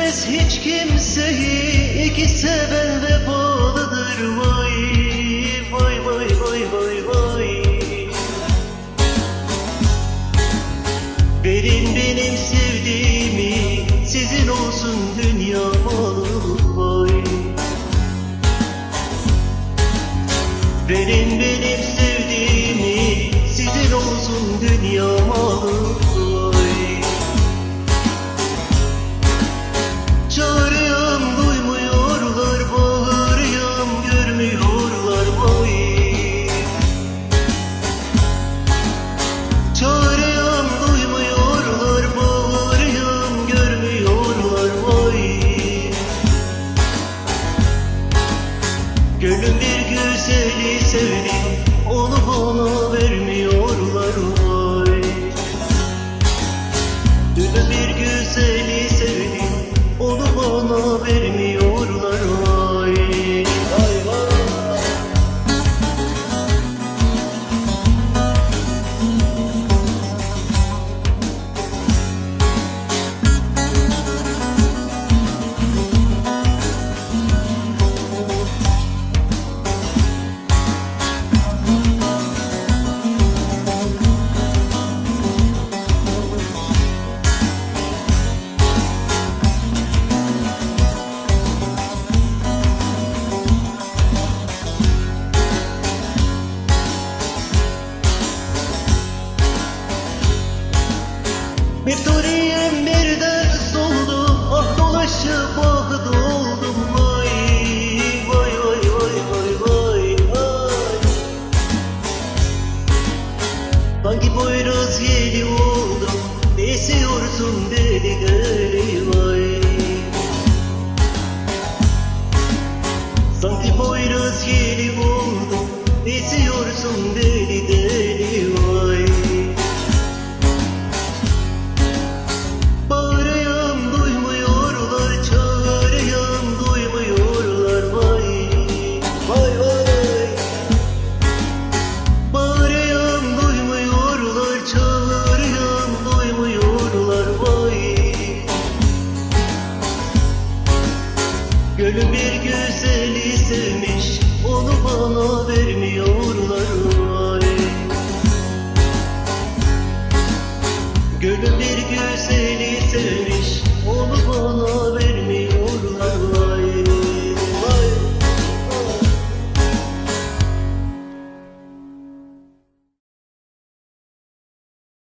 Sevmez hiç kimseyi iki seven vefalıdır vay Vay vay vay vay vay. Verin benim sevdiğimi sizin olsun dünya malı vay. Verin benim Gönlüm bir güzeli sevdi. Onu bana Bir turiyem birden soldu Ah dolaşıp ah doldum. Vay vay vay vay vay vay vay Sanki boyraz yeli oldum? Esiyorsun deli deli vay Sanki boyraz yeli oldum. Esiyorsun deli deli güzeli sevmiş Onu bana vermiyorlar.